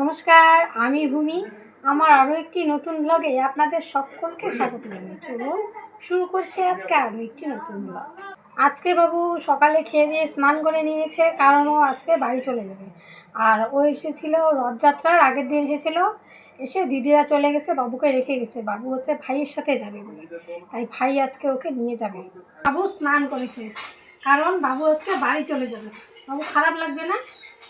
নমস্কার, আমি ভূমি। আমার আরও একটি নতুন ব্লগে আপনাদের সকলকে স্বাগত জানাই। চলুন শুরু করছে আজকে আরও একটি নতুন ব্লগ আজকে বাবু সকালে খেয়ে দিয়ে স্নান করে নিয়েছে, কারণ ও আজকে বাড়ি চলে যাবে। আর ও এসেছিল রথযাত্রার আগের দিন এসেছিল। এসে দিদিরা চলে গেছে, বাবুকে রেখে গেছে। বাবু হচ্ছে ভাইয়ের সাথে যাবে বলে। তাই ভাই আজকে ওকে নিয়ে যাবে। বাবু স্নান করেছে, কারণ বাবু আজকে বাড়ি চলে যাবে। বাবু খারাপ লাগবে না?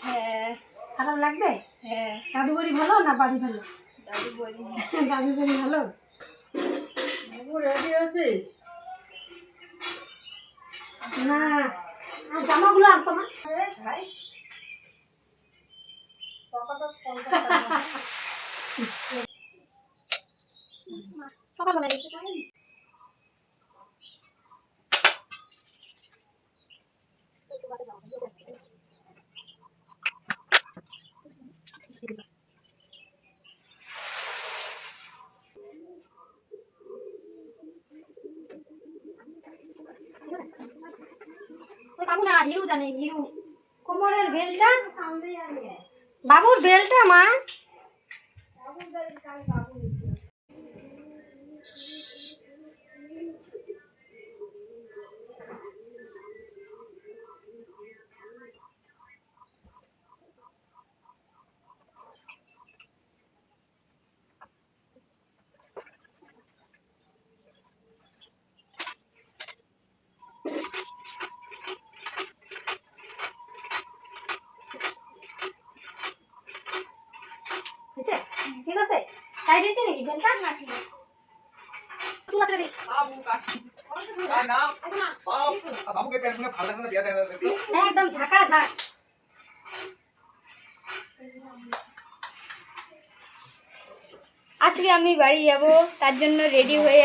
হ্যাঁ। খারাপ লাগবে? হ্যাঁ। দাদু বাড়ি ভালো না বাড়ি ভালো? দাদু বাড়ি ভালো। রেডি আছিস? না। জামাগুলো আনতো না সকালবেলা না হিরু জানে হিরু। কোমরের বেলটা বাবুর বেলটা মা হয়েছে? ঠিক আছে তাই দিয়েছি নাকি বেলটা না ঠিক আছে ঠিক আছে রে। বাবুকে পেছনে ভালো লাগে না বিয়া দেখা দেখতো একদম ঝাঁকা ঝাঁক। আজকে আমি বাড়ি যাব তার জন্য রেডি হয়ে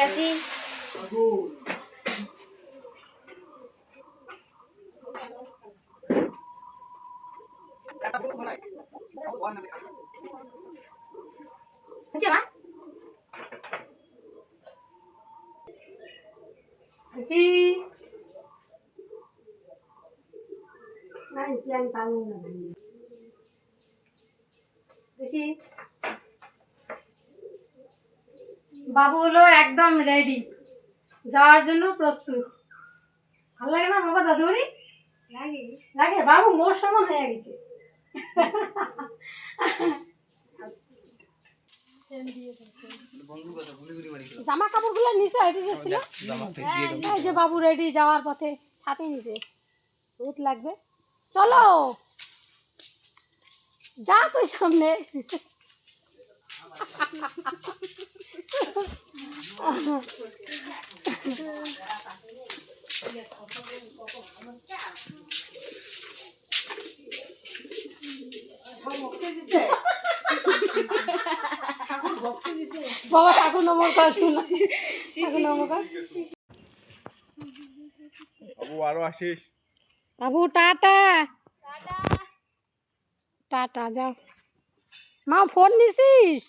বলব মা। দেখি। বাবু হলো একদম রেডি যাওয়ার জন্য প্রস্তুত। ভালো লাগে না বাবা দাদুরি লাগে। লাগে। বাবু মোর সমান হয়ে গেছে। বন্ধু কথা গুলি জামা নিচে হেঁটে যাচ্ছিল এই যে বাবু রেডি যাওয়ার পথে ছাতে নিচে। রোদ লাগবে। চলো! যা তুই সামনে। বাবা ঠাকুর নমর কর শোনা। ঠাকুর নমর কর বাবু আরও আসিস? বাবু টাটা। টাটা যাও। মা ফোন নিছিস?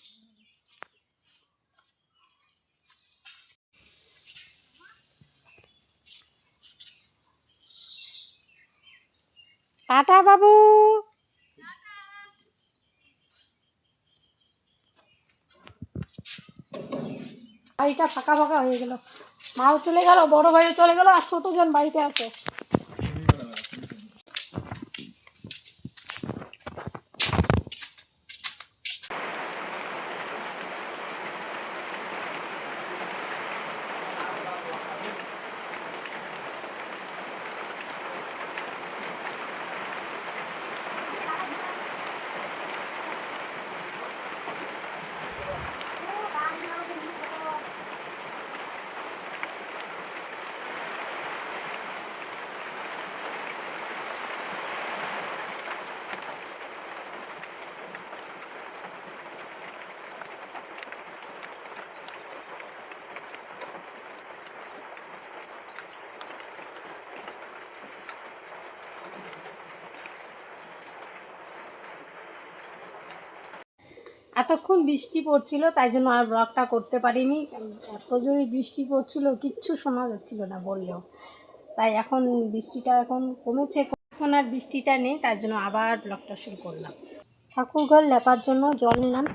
টাটা বাবু। বাড়িটা ফাঁকা ফাঁকা হয়ে গেল। মাও চলে গেল, বড় ভাইও চলে গেল আর ছোটোজন বাড়িতে আছে। এতক্ষণ বৃষ্টি পড়ছিল, তাই জন্য আর ব্লগটা করতে পারিনি। এত জোরে বৃষ্টি পড়ছিল, কিচ্ছু শোনা যাচ্ছিল না বললেও। তাই এখন বৃষ্টিটা এখন কমেছে। এখন আর বৃষ্টিটা নেই তার জন্য আবার ব্লগটা শুরু করলাম। ঠাকুরঘর লেপার জন্য জল নিলাম।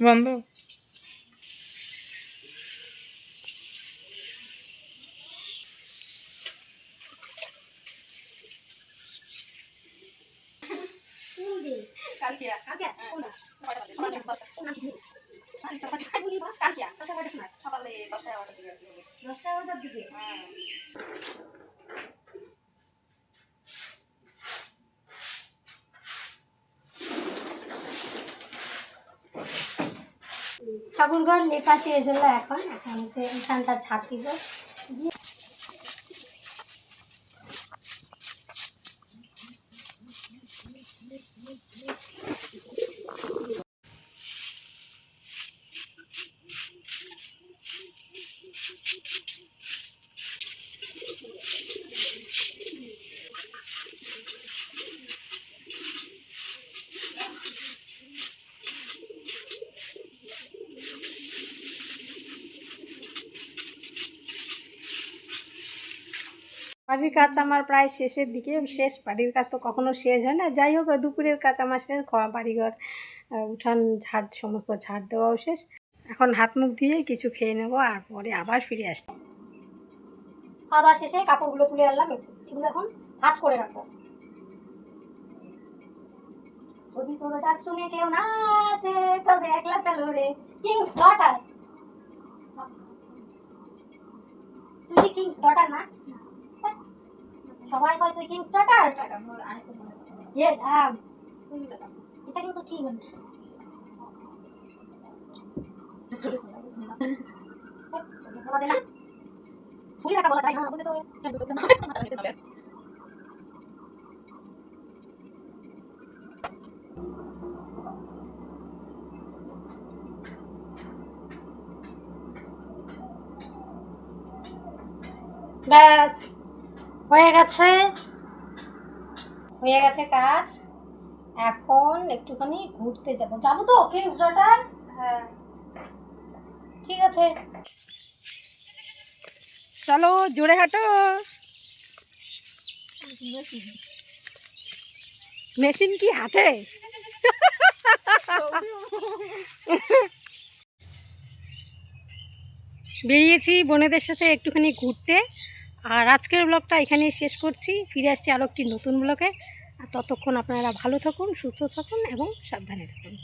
বন্ধ সকালে দশটায় অর্ডার দিয়ে লিপু বন্ধ ঠাকুরঘর লেপা শেষ হলো এখন এখন হচ্ছে এখানটা ছাদ বাড়ির কাজ আমার প্রায় শেষের দিকে, শেষ, বাড়ির কাজ তো কখনো শেষ হয় না। যাই হোক দুপুরের কাজ আমার শেষ ঘর বাড়িঘর উঠান, ঝাড়, সমস্ত ঝাড় দেওয়াও শেষ। এখন হাত মুখ দিয়ে কিছু খেয়ে নেব আর পরে আবার ফিরে আসছি। খাওয়া দাওয়া শেষে কাপড়গুলো তুলে আনলাম এগুলো এখন ভাঁজ করে রাখব। তুই কিংস ডটার না? সবাই কয় তুই ইয়ে আম এটা কিন্তু ঠিক তো ব্যাস। হয়ে গেছে। হয়ে গেছে কাজ। এখন একটুখানি ঘুরতে যাব। যাব তো কিংস ডটার হ্যাঁ। ঠিক আছে। চলো জোরে হাঁটো। মেশিন কি হাঁটে? বেরিয়েছি বোনেদের সাথে একটুখানি ঘুরতে। আর আজকের ব্লগটা এখানেই শেষ করছি। ফিরে আসছি আরও একটি নতুন ব্লগে আর ততক্ষণ আপনারা ভালো থাকুন, সুস্থ থাকুন এবং সাবধানে থাকুন।